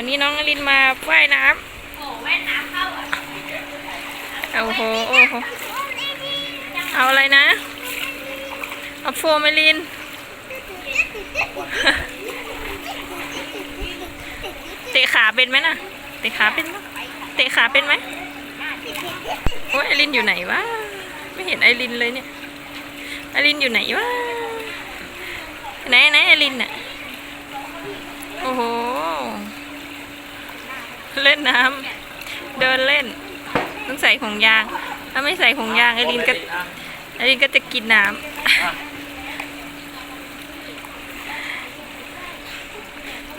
วันนี้น้องอลินมาว่ายน้โอ้แว่นน้ำเข้าอะำโอ้โหโอ้โหเอาอะไรนะเอาโฟมอลิน เตะขาเป็นไหมน่ะ เตะขาเป็นไหมเตะขาเป็นไหมโอ้ยไอรินอยู่ไหนวะ ไม่เห็นไอรินเลยเนี่ย ไอรินอยู่ไหนวะ ไหนไหนไอรินน่ะ โอ้โห เล่นน้ำเดินเล่น ต้องใส่ของยาง ถ้าไม่ใส่ของยางไอรินก็ไอรินก็จะกินน้ำ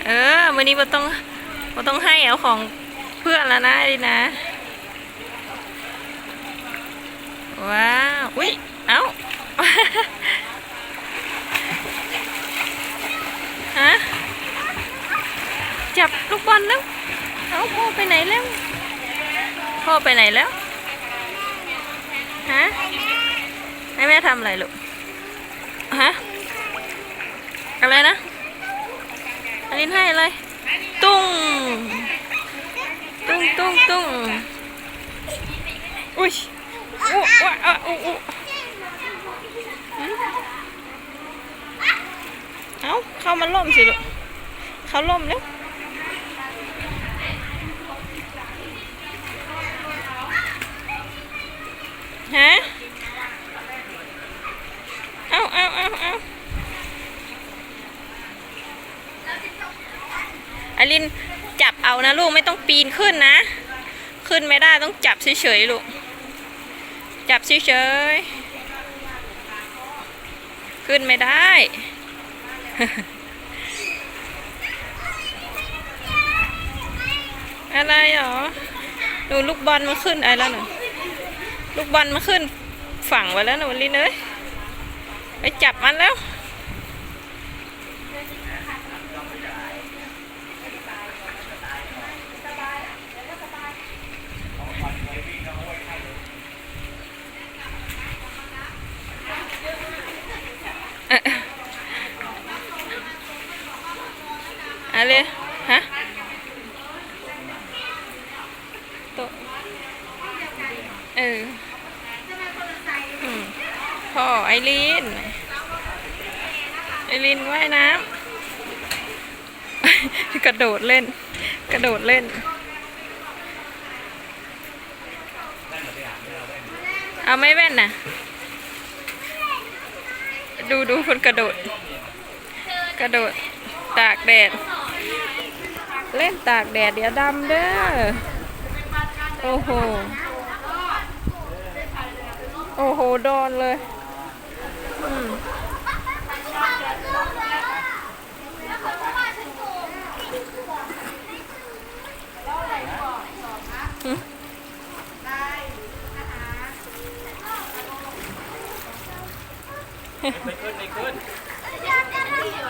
เออวันนี้เราต้องเราต้องให้เอาของเพื่อนแล้วนะดินะ ว้าวอุ้ยเอ้าฮะจับลูกบอลแล้ว เอาพ่อไปไหนแล้ว พ่อไปไหนแล้ว ฮะ ให้แม่ทำอะไรลูก ฮะ อะไรนะอลินให้อะไร ตุ้ง ตุ้งตุ้งตุ้งอุ้ยอู้ว้าอะอู้อู้หืมเอาเข้ามาล่มสิลูก เขาล่มแล้ว ฮะ เอาเอาเอาเอาอลินจับเอานะลูกไม่ต้องปีนขึ้นนะ ขึ้นไม่ได้ต้องจับเฉยๆลูก จับเฉยๆ ขึ้นไม่ได้อะไรหรอ ดูลูกบอลมาขึ้นอะไรแล้วหนู ลูกบอลมาขึ้นฝั่งไว้แล้วหนูลินเอ้ยไปจับมันแล้วเอ่ออะไรฮะโตะเอออืม พ่อไอรีนไอรินว่ายน้ำกระโดดเล่น กระโดดเล่น เอาไม่แว่นนะดูดูคนกระโดด กระโดดตากแดด เล่นตากแดดเดี๋ยวดำเด้อโอ้โห โอ้โห โดนเลย อืม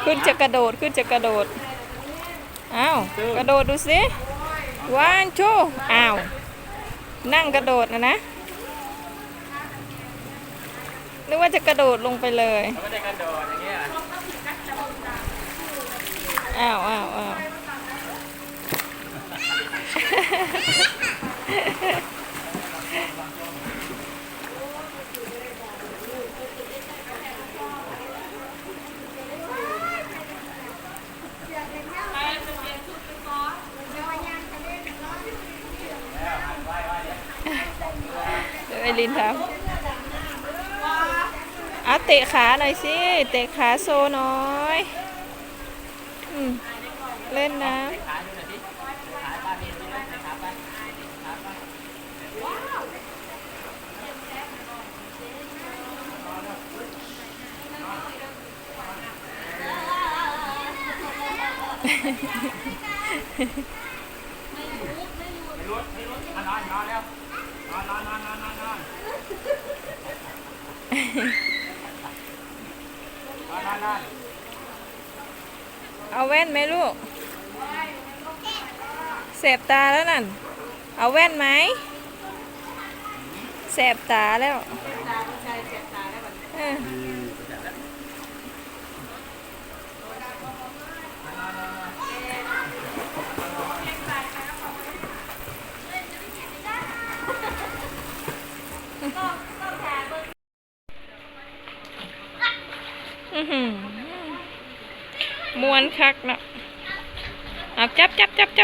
ขึ้นจะกระโดดขึ้นจะกระโดด อ้าว กระโดดดูสิวันชูอ้าว นั่งกระโดดนะนะ นึกว่าจะกระโดดลงไปเลยเขาไม่ได้กระโดดอย่างเงี้ยอ้าวอ้าวอ้าวเดี๋ยวไอรินทำ เอาเตะขาหน่อยสิ เตะขาโซน้อยอเล่นนะนอนนอนนอนนอนนอน เอาแว่นไหมลูกแสบตาแล้วนั่น เอาแว่นไหมแสบตาแล้วเออคักเนาะเอาจับจับจับจั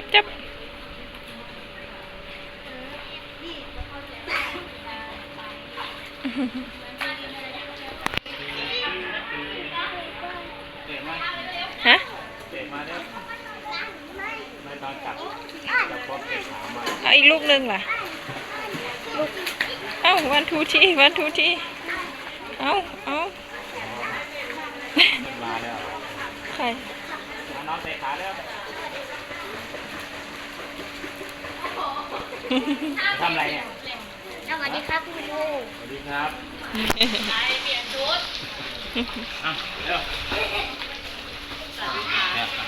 บจับเด็กมาะเด็กมาเร็วไม่ต้องจับจับพร้อมเอาอีกลูกหนึ่งล่ะลูกเอ้าวันทูทีวันทูทีเอาเอามาแล้วใคร น้องเตะขาแล้วทำอะไรเนี่ยสวัสดีครับคุณครูสวัสดีครับไปเปลี่ยนชุดอะเร็วเร็ว